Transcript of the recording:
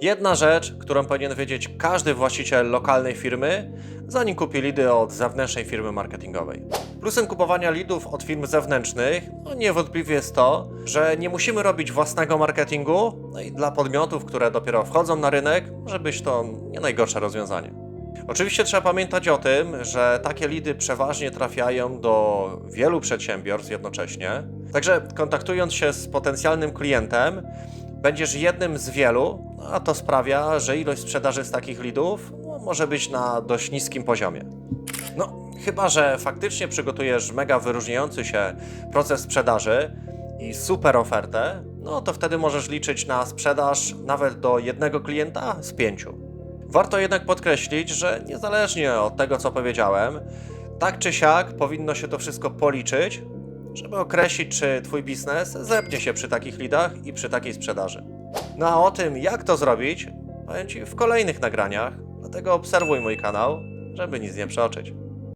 Jedna rzecz, którą powinien wiedzieć każdy właściciel lokalnej firmy, zanim kupi lidy od zewnętrznej firmy marketingowej. Plusem kupowania lidów od firm zewnętrznych no niewątpliwie jest to, że nie musimy robić własnego marketingu, no i dla podmiotów, które dopiero wchodzą na rynek, może być to nie najgorsze rozwiązanie. Oczywiście trzeba pamiętać o tym, że takie lidy przeważnie trafiają do wielu przedsiębiorstw jednocześnie. Także kontaktując się z potencjalnym klientem, będziesz jednym z wielu, a to sprawia, że ilość sprzedaży z takich lidów no, może być na dość niskim poziomie. No, chyba że faktycznie przygotujesz mega wyróżniający się proces sprzedaży i super ofertę, no to wtedy możesz liczyć na sprzedaż nawet do jednego klienta z pięciu. Warto jednak podkreślić, że niezależnie od tego, co powiedziałem, tak czy siak powinno się to wszystko policzyć, żeby określić, czy Twój biznes zepnie się przy takich lidach i przy takiej sprzedaży. No a o tym, jak to zrobić, powiem Ci w kolejnych nagraniach, dlatego obserwuj mój kanał, żeby nic nie przeoczyć.